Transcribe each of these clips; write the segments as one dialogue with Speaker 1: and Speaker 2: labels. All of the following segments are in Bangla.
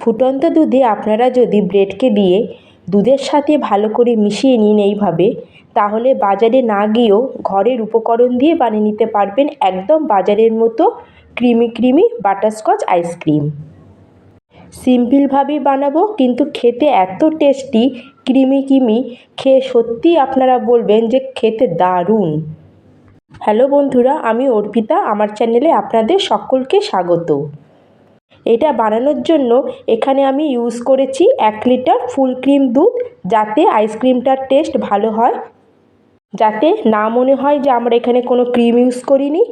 Speaker 1: ফুটন্ত দুধে আপনারা যদি ব্রেডকে দিয়ে দুধের সাথে ভালো করে মিশিয়ে নিন এইভাবে, তাহলে বাজারে না গিয়েও ঘরের উপকরণ দিয়ে বানিয়ে নিতে পারবেন একদম বাজারের মতো creamy creamy butterscotch ice cream. সিম্পলভাবেই বানাবো, কিন্তু খেতে এত টেস্টি, ক্রিমি ক্রিমি, খেয়ে সত্যিই আপনারা বলবেন যে খেতে দারুণ। হ্যালো বন্ধুরা, আমি অর্পিতা, আমার চ্যানেলে আপনাদের সকলকে স্বাগত। এটা বানানোর জন্য এখানে আমি ইউজ করেছি এক লিটার ফুল ক্রিম দুধ যাতে আইসক্রিমটার টেস্ট ভালো হয়, যাতে না মনে হয় যে আমরা এখানে কোনো ক্রিম ইউজ করিনি।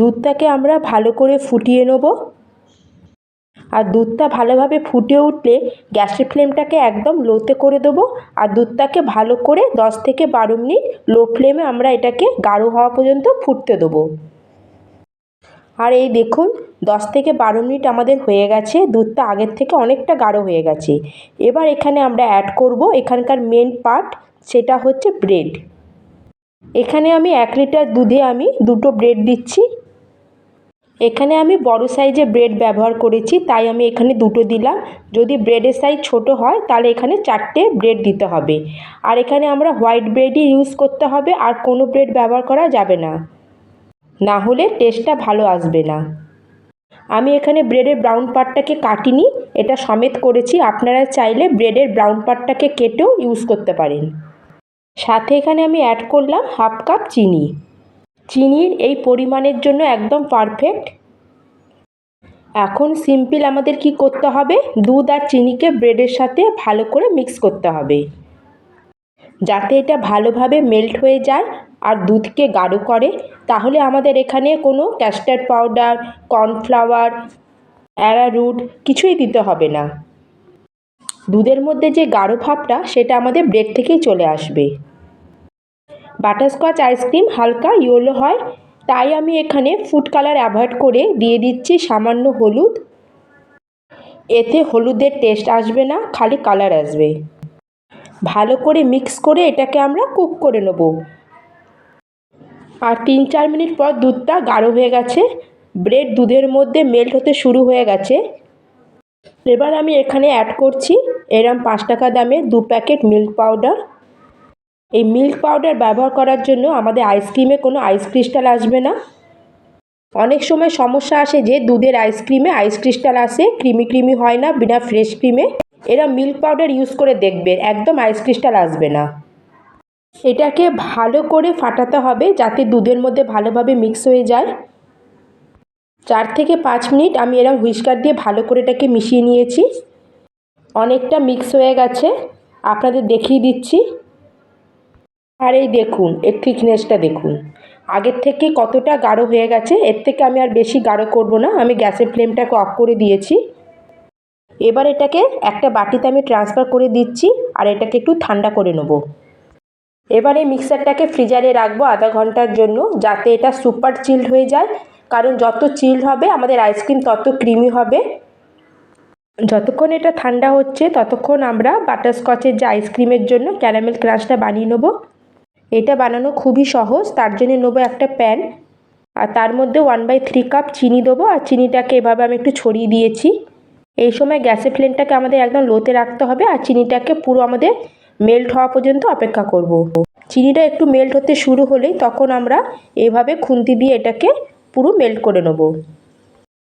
Speaker 1: দুধটাকে আমরা ভালো করে ফুটিয়ে নেব। আর দুধটা ভালোভাবে ফুটে উঠলে গ্যাসের ফ্লেমটাকে একদম লোতে করে দেবো। আর দুধটাকে ভালো করে দশ থেকে বারো মিনিট লো ফ্লেমে আমরা এটাকে গাঢ় হওয়া পর্যন্ত ফুটতে দেবো। আর এই দেখুন দশ থেকে বারো মিনিট আমাদের হয়ে গেছে, দুধটা আগের থেকে অনেকটা গাঢ় হয়ে গেছে। এবার এখানে আমরা অ্যাড করব এখানকার মেন পার্ট সেটা হচ্ছে ব্রেড এখানে আমি এক লিটার দুধে আমি দুটো ব্রেড দিচ্ছি। এখানে আমি বড় সাইজে ব্রেড ব্যবহার করেছি, তাই আমি এখানে দুটো দিলাম। যদি ব্রেডের সাইজ ছোট হয়, তাহলে এখানে চারটে ব্রেড দিতে হবে। আর এখানে আমরা হোয়াইট ব্রেডই ইউজ করতে হবে, আর কোনো ব্রেড ব্যবহার করা যাবে না। না হলে টেস্টটা ভালো আসবে না। আমি এখানে ব্রেডের ব্রাউন পার্টটাকে কাটিনি, এটা সমেত করেছি। আপনারা চাইলে ব্রেডের ব্রাউন পার্টটাকে কেটেও ইউজ করতে পারেন। সাথে এখানে আমি অ্যাড করলাম হাফ কাপ চিনি। চিনির এই পরিমাণের জন্য একদম পারফেক্ট এখন সিম্পল আমাদের কি করতে হবে? দুধ আর চিনিকে ব্রেডের সাথে ভালো করে মিক্স করতে হবে। যাতে এটা ভালোভাবে মেল্ট হয়ে যায়। আর দুধকে গাঢ় করে, তাহলে আমাদের এখানে কোনো ক্যাস্টার্ড পাউডার কর্নফ্লাওয়ার অ্যারারুট কিছুই দিতে হবে না। দুধের মধ্যে যে গাঢ় ভাবটা, সেটা আমাদের ব্রেড থেকেই চলে আসবে। বাটারস্কচ আইসক্রিম হালকা ইয়েলো হয়, তাই আমি এখানে ফুড কালার অ্যাভয়েড করে দিয়ে দিচ্ছি সামান্য হলুদ। এতে হলুদের টেস্ট আসবে না, খালি কালার আসবে। ভালো করে মিক্স করে এটাকে আমরা কুক করে নেব। আর তিন চার মিনিট পর দুধটা গাঢ় হয়ে গেছে। ব্রেড দুধের মধ্যে মেল্ট হতে শুরু হয়ে গেছে। এবার আমি এখানে অ্যাড করছি এরম পাঁচ টাকা দামে দু প্যাকেট মিল্ক পাউডার এই মিল্ক পাউডার ব্যবহার করার জন্য আমাদের আইসক্রিমে কোনো আইস ক্রিস্টাল আসবে না। অনেক সময় সমস্যা আসে যে দুধের আইসক্রিমে আইস ক্রিস্টাল আসে ক্রিমি ক্রিমি হয় না, বিনা ফ্রেশ ক্রিমে এরা মিল্ক পাউডার ইউজ করে দেখবেন একদম আইস ক্রিস্টাল আসবে না। এটাকে ভালো করে ফাটাতে হবে যাতে দুধের মধ্যে ভালোভাবে মিক্স হয়ে যায়। চার থেকে পাঁচ মিনিট আমি এরম হুইস্কার দিয়ে ভালো করে এটাকে মিশিয়ে নিয়েছি। অনেকটা মিক্স হয়ে গেছে। আপনাদের দেখিয়ে দিচ্ছি। আর এই দেখুন, এর থিকনেসটা দেখুন। আগের থেকে কতটা গাঢ় হয়ে গেছে, এর থেকে আমি আর বেশি গাঢ় করব না। আমি গ্যাসের ফ্লেমটাকে অফ করে দিয়েছি। এবার এটাকে একটা বাটিতে আমি ট্রান্সফার করে দিচ্ছি আর এটাকে একটু ঠান্ডা করে নেব। এবার এই মিক্সারটাকে ফ্রিজারে রাখব আধা ঘণ্টার জন্য যাতে এটা সুপার চিল্ড হয়ে যায়। কারণ যত চিল্ড হবে, আমাদের আইসক্রিম তত ক্রিমি হবে। যতক্ষণ এটা ঠান্ডা হচ্ছে, ততক্ষণ আমরা বাটারস্কচের যে আইসক্রিমের জন্য ক্যারামেল ক্রাশটা বানিয়ে নেব। এটা বানানো খুবই সহজ, তার জন্য নেব একটা প্যান। আর তার মধ্যে ওয়ান বাই থ্রি কাপ চিনি দেবো, আর চিনিটাকে এভাবে আমি একটু ছড়িয়ে দিয়েছি। এই সময় গ্যাসের ফ্লেমটাকে আমাদের একদম লোতে রাখতে হবে, আর চিনিটাকে পুরো আমাদের মেল্ট হওয়া পর্যন্ত অপেক্ষা করব। চিনিটা একটু মেল্ট হতে শুরু হলেই তখন আমরা এভাবে খুন্তি দিয়ে এটাকে পুরো মেল্ট করে নেব।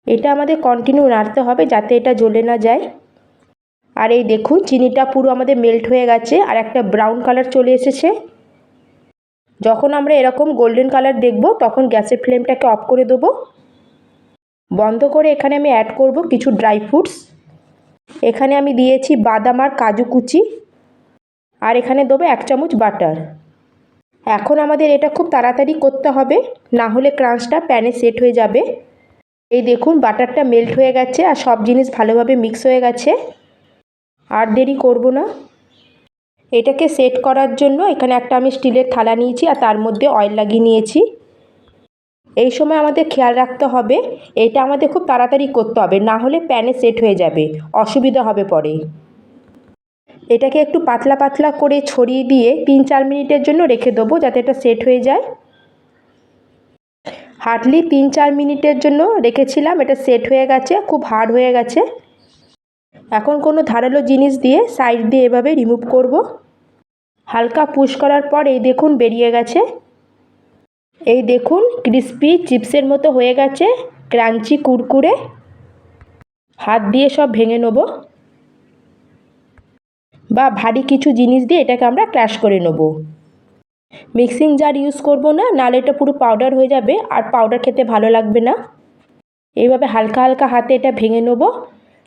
Speaker 1: এটা আমাদের কন্টিনিউ নাড়তে হবে যাতে এটা জ্বলে না যায়। আর এই দেখুন, চিনিটা পুরো আমাদের মেল্ট হয়ে গেছে আর একটা ব্রাউন কালার চলে এসেছে। যখন আমরা এরকম গোল্ডেন কালার দেখব, তখন গ্যাসের ফ্লেমটাকে অফ করে দেবো। বন্ধ করে এখানে আমি অ্যাড করব কিছু ড্রাই ফ্রুটস এখানে আমি দিয়েছি বাদাম আর কাজু কুচি। আর এখানে দেবো এক চামচ বাটার। এখন আমাদের এটা খুব তাড়াতাড়ি করতে হবে, না হলে ক্রাঞ্চটা প্যানে সেট হয়ে যাবে। এই দেখুন, বাটারটা মেল্ট হয়ে গেছে আর সব জিনিস ভালোভাবে মিক্স হয়ে গেছে। আর দেরি করব না। এটাকে সেট করার জন্য এখানে একটা আমি স্টিলের থালা নিয়েছি আর তার মধ্যে অয়েল লাগিয়ে নিয়েছি। এই সময় আমাদের খেয়াল রাখতে হবে, এটা আমাদের খুব তাড়াতাড়ি করতে হবে, না হলে প্যানে সেট হয়ে যাবে, অসুবিধা হবে পরে। এটাকে একটু পাতলা পাতলা করে ছড়িয়ে দিয়ে তিন চার মিনিটের জন্য রেখে দেবো যাতে এটা সেট হয়ে যায়। হার্ডলি তিন চার মিনিটের জন্য রেখেছিলাম, এটা সেট হয়ে গেছে, খুব হার্ড হয়ে গেছে। এখন কোনো ধারালো জিনিস দিয়ে সাইড দিয়ে এভাবে রিমুভ করব। হালকা পুশ করার পর এই দেখুন বেরিয়ে গেছে। এই দেখুন ক্রিস্পি চিপসের মতো হয়ে গেছে, ক্রাঞ্চি কুরকুরে। হাত দিয়ে সব ভেঙে নেব। বা ভারী কিছু জিনিস দিয়ে এটাকে আমরা ক্র্যাশ করে নেব। মিক্সিং জার ইউজ করব না নাহলে এটা পুরো পাউডার হয়ে যাবে আর পাউডার খেতে ভালো লাগবে না। এইভাবে হালকা হালকা হাতে এটা ভেঙে নেব,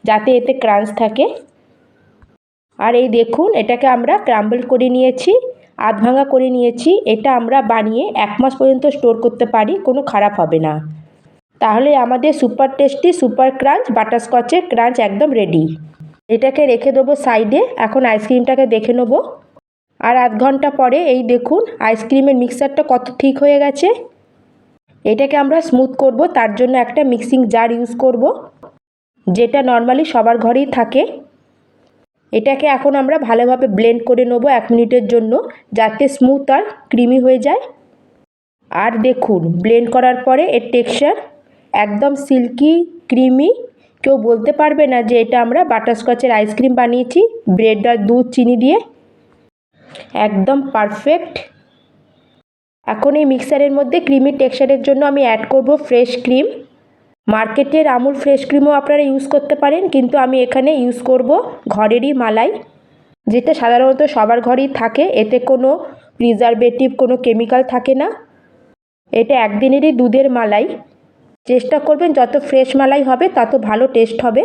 Speaker 1: যাতে এতে ক্রাঞ্চ থাকে। আর এই দেখুন, এটাকে আমরা ক্রাম্বল করে নিয়েছি আধ ভাঙা করে নিয়েছি। এটা আমরা বানিয়ে এক মাস পর্যন্ত স্টোর করতে পারি, কোনো খারাপ হবে না। তাহলে আমাদের সুপার টেস্টি, সুপার ক্রাঞ্চ, বাটারস্কচের ক্রাঞ্চ একদম রেডি। এটাকে রেখে দেবো সাইডে। এখন আইসক্রিমটাকে দেখে নেব। আর আধ ঘণ্টা পরে এই দেখুন, আইসক্রিমের মিক্সারটা কত ঠিক হয়ে গেছে। এটাকে আমরা স্মুথ করব, তার জন্য একটা মিক্সিং জার ইউজ করব, যেটা নর্মালি সবার ঘরেই থাকে। এটাকে এখন আমরা ভালোভাবে ব্লেন্ড করে নেব এক মিনিটের জন্য, যাতে স্মুথ আর ক্রিমি হয়ে যায়। আর দেখুন, ব্লেন্ড করার পরে এর টেক্সচার একদম সিল্কি, ক্রিমি কেউ বলতে পারবে না যে এটা আমরা বাটারস্কচের আইসক্রিম বানিয়েছি ব্রেড আর দুধ, চিনি দিয়ে। একদম পারফেক্ট এখন এই মিক্সারের মধ্যে ক্রিমি টেক্সচারের জন্য আমি অ্যাড করব ফ্রেশ ক্রিম মার্কেটের আমুল ফ্রেশ ক্রিমও আপনারা ইউজ করতে পারেন, কিন্তু আমি এখানে ইউজ করব ঘরেরই মালাই, যেটা সাধারণত সবার ঘরেই থাকে। এতে কোনো প্রিজারভেটিভ কোনো কেমিক্যাল থাকে না। এটা একদিনেরই দুধের মালাই। চেষ্টা করবেন, যত ফ্রেশ মালাই হবে, তত ভালো টেস্ট হবে।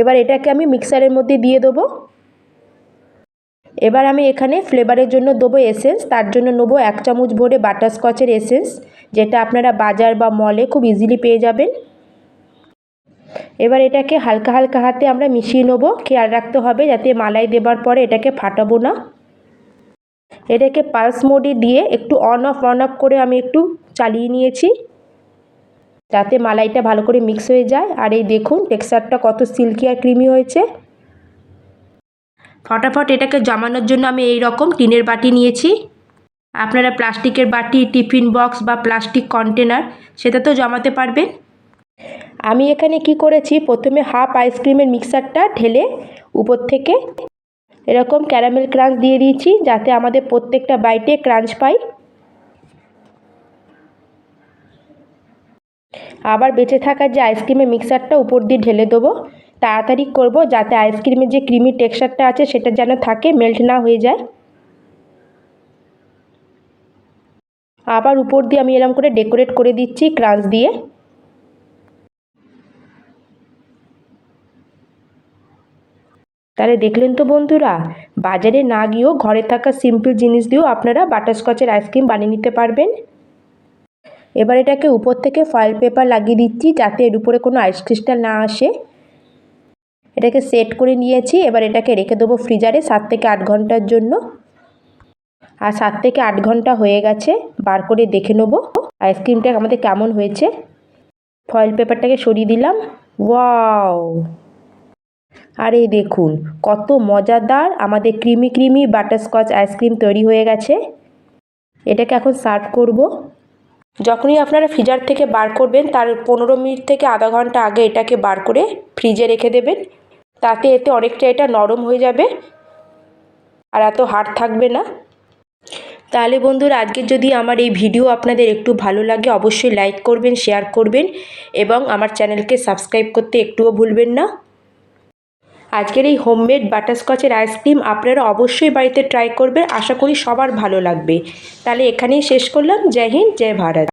Speaker 1: এবার এটাকে আমি মিক্সারের মধ্যে দিয়ে দেবো। এবার আমি এখানে ফ্লেভারের জন্য দেবো এসেন্স তার জন্য নেব এক চামচ ভরে বাটারস্কচের এসেন্স যেটা আপনারা বাজার বা মলে খুব ইজিলি পেয়ে যাবেন। এবার এটাকে হালকা হালকা হাতে আমরা মিশিয়ে নেব। খেয়াল রাখতে হবে যাতে মালাই দেবার পরে এটাকে ফাটাবো না। এটাকে পালস মোডে দিয়ে একটু অন অফ অন অফ করে আমি একটু চালিয়ে নিয়েছি। যাতে মালাইটা ভালো করে মিক্স হয়ে যায়। আর এই দেখুন টেক্সচারটা কত সিল্কি আর ক্রিমি হয়েছে। ফটাফট এটাকে জমানোর জন্য আমি এই রকম টিনের বাটি নিয়েছি। আপনারা প্লাস্টিকের বাটি, টিফিন বক্স বা প্লাস্টিক কন্টেনার, সেটাতেও জমাতে পারবেন। আমি এখানে কি করেছি, প্রথমে হাফ আইসক্রিমের মিক্সারটা ঢেলে উপর থেকে এরকম ক্যারামেল ক্রাঞ্চ দিয়ে দিয়েছি, যাতে আমাদের প্রত্যেকটা বাইটে ক্রাঞ্চ পাই আবার বেঁচে থাকা যে আইসক্রিমের মিক্সারটা উপর দিয়ে ঢেলে দেবো, তাড়াতাড়ি করব যাতে আইসক্রিমের যে ক্রিমি টেক্সচারটা আছে সেটা যেন থাকে, মেল্ট না হয়ে যায়। আবার উপর দিয়ে আমি এরকম করে ডেকোরেট করে দিচ্ছি ক্রাঞ্চ দিয়ে। তাহলে দেখলেন তো বন্ধুরা, বাজারে না গিয়েও ঘরে থাকা সিম্পল জিনিস দিয়েও আপনারা বাটারস্কচের আইসক্রিম বানিয়ে নিতে পারবেন। এবার এটাকে উপর থেকে ফয়েল পেপার লাগিয়ে দিচ্ছি যাতে এর উপরে কোনো আইস ক্রিস্টাল না আসে। এটাকে সেট করে নিয়েছি, এবার এটাকে রেখে দেবো ফ্রিজারে সাত থেকে আট ঘণ্টার জন্য। আর সাত থেকে আট ঘণ্টা হয়ে গেছে, বার করে দেখে নেব আইসক্রিমটা আমাদের কেমন হয়েছে। ফয়েল পেপারটাকে সরিয়ে দিলাম ওয়াও আর এই দেখুন, কত মজাদার আমাদের ক্রিমি ক্রিমি বাটারস্কচ আইসক্রিম তৈরি হয়ে গেছে। এটাকে এখন সার্ভ করব। যখনই আপনারা ফ্রিজার থেকে বার করবেন, তার পনেরো মিনিট থেকে আধা ঘণ্টা আগে এটাকে বার করে ফ্রিজে রেখে দেবেন। তাতে এতে অনেকটা এটা নরম হয়ে যাবে আর এত হার্ড থাকবে না। তাহলে বন্ধুরা, আজকে যদি আমার এই ভিডিও আপনাদের একটু ভালো লাগে, অবশ্যই লাইক করবেন শেয়ার করবেন এবং আমার চ্যানেলকে সাবস্ক্রাইব করতে একটুও ভুলবেন না। আজকের এই হোমমেড বাটারস্কচের আইসক্রিম আপনারা অবশ্যই বাড়িতে ট্রাই করবেন। আশা করি সবার ভালো লাগবে। তাহলে এখানেই শেষ করলাম। জয় হিন্দ, জয় ভারত।